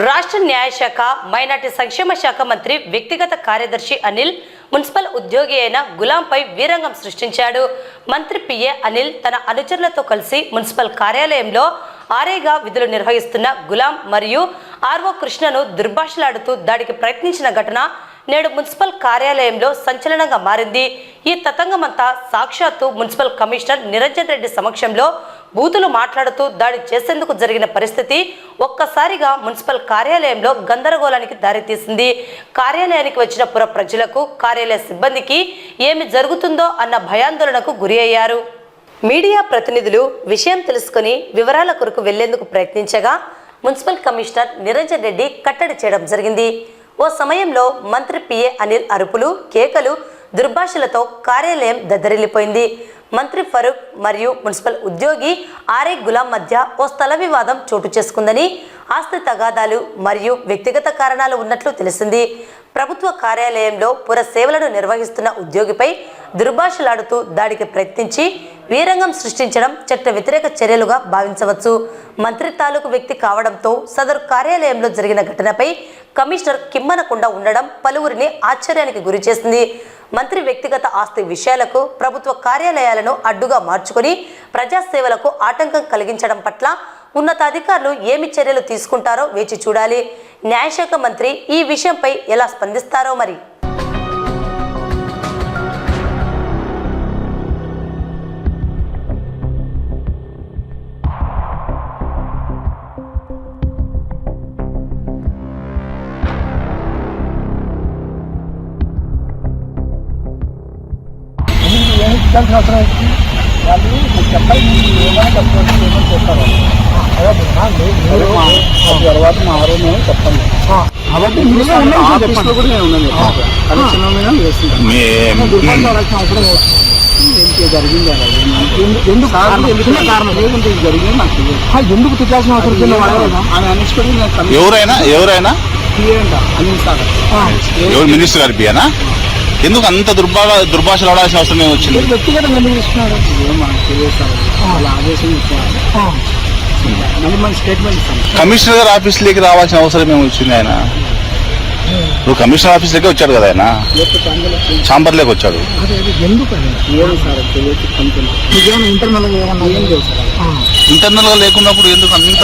రాష్ట్ర న్యాయశాఖ మైనార్టీ సంక్షేమ శాఖ మంత్రి వ్యక్తిగత కార్యదర్శి అనిల్ మున్సిపల్ ఉద్యోగి అయిన గులాంపై వీరంగం సృష్టించాడు. మంత్రి పిఏ అనిల్ తన అనుచరులతో కలిసి మున్సిపల్ కార్యాలయంలో ఆరేగా విధులు నిర్వహిస్తున్న గులాం మరియు ఆర్వో కృష్ణను దుర్భాషలాడుతూ దాడికి ప్రయత్నించిన ఘటన నేడు మున్సిపల్ కార్యాలయంలో సంచలనంగా మారింది. ఈ తతంగమంతా సాక్షాత్తు మున్సిపల్ కమిషనర్ నిరంజన్ రెడ్డి సమక్షంలో బూతులు మాట్లాడుతూ దాడి చేసేందుకు జరిగిన పరిస్థితి ఒక్కసారిగా మున్సిపల్ కార్యాలయంలో గందరగోళానికి దారితీసింది. కార్యాలయానికి వచ్చిన పుర ప్రజలకు కార్యాలయ సిబ్బందికి ఏమి జరుగుతుందో అన్న భయాందోళనకు గురి అయ్యారు. మీడియా ప్రతినిధులు విషయం తెలుసుకుని వివరాల కొరకు వెళ్ళేందుకు ప్రయత్నించగా మున్సిపల్ కమిషనర్ నిరంజన్ రెడ్డి కట్టడి చేయడం జరిగింది. ఓ సమయంలో మంత్రి పిఏ అనిల్ అరుపులు కేకలు దుర్భాషలతో కార్యాలయం దద్దరిల్లిపోయింది. మంత్రి ఫరూక్ మరియు మున్సిపల్ ఉద్యోగి ఆర్ఏ గులాం మధ్య ఓ స్థల వివాదం చోటు చేసుకుందని ఆస్తి తగాదాలు మరియు వ్యక్తిగత కారణాలు ఉన్నట్లు తెలిసింది. ప్రభుత్వ కార్యాలయంలో పుర సేవలను నిర్వహిస్తున్న ఉద్యోగిపై దుర్భాషలాడుతూ దాడికి ప్రయత్నించి వీరంగం సృష్టించడం చట్ట వ్యతిరేక చర్యలుగా భావించవచ్చు. మంత్రి తాలూకు వ్యక్తి కావడంతో సదరు కార్యాలయంలో జరిగిన ఘటనపై కమిషనర్ కిమ్మనకుండా ఉండడం పలువురిని ఆశ్చర్యానికి గురిచేసింది. మంత్రి వ్యక్తిగత ఆస్తి విషయాలకు ప్రభుత్వ కార్యాలయాలను అడ్డుగా మార్చుకుని ప్రజాసేవలకు ఆటంకం కలిగించడం పట్ల ఉన్నతాధికారులు ఏమి చర్యలు తీసుకుంటారో వేచి చూడాలి. న్యాయశాఖ మంత్రి ఈ విషయంపై ఎలా స్పందిస్తారో మరి. ఇచ్చాల్సిన అవసరం ఏంటి? వాళ్ళు మీకు చెప్పాలి మీరు ఏమైనా చెప్పవచ్చు ఏమైనా చేస్తారు? మా తర్వాత మా ఆరోగ్యం చెప్పండి. కాబట్టి మీరు ఆఫీస్లో కూడా నేను ఉన్నాను కలెక్షన్ మీద చేస్తుంటాను మే- దుర్మార్గాల్సిన అవసరం లేదు. ఏంటి జరిగింది? అలా ఎందుకు ఎందుకు కారణం? జరిగింది నాకు తెలియదు. ఎందుకు తిట్టాల్సిన అవసరం కమిషన్ ఎవరైనా ఎవరైనా? అనిల్ ఎవరు? మినిస్టర్ గారి పియనా ఎందుకు అంత దుర్భా దుర్భాషలు ఆడాల్సిన అవసరం ఏమి వచ్చింది? వ్యక్తిగతంగా ఎందుకు ఇస్తున్నాడు కమిషనర్ గారి ఆఫీస్లోకి రావాల్సిన అవసరం ఏమి వచ్చింది ఆయన? ఇప్పుడు కమిషనర్ ఆఫీస్లోకి వచ్చాడు కదా ఆయన? చాంబర్లోకి వచ్చాడు. ఇంటర్నల్గా లేకున్నప్పుడు ఎందుకు అంత